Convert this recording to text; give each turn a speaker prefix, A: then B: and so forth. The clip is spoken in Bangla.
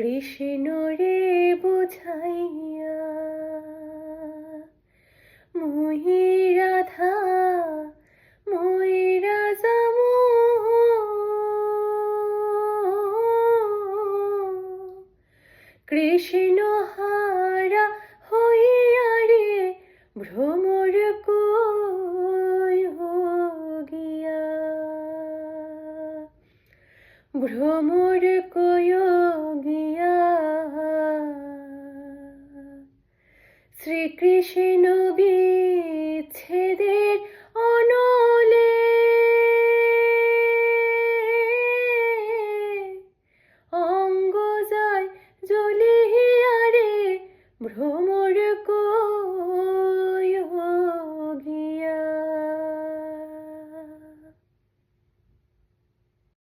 A: কৃষ্ণ রে বুঝাইয়া, মুহি রাধা মই রাজা কৃষ্ণ হারা হইয়া রে ভ্রমর গিয়া ভ্রমর কয় শ্রীকৃষ্ণ বিচ্ছেদের অনলে। অঙ্গ যায় জলে হিয়ারে ভ্রমর কর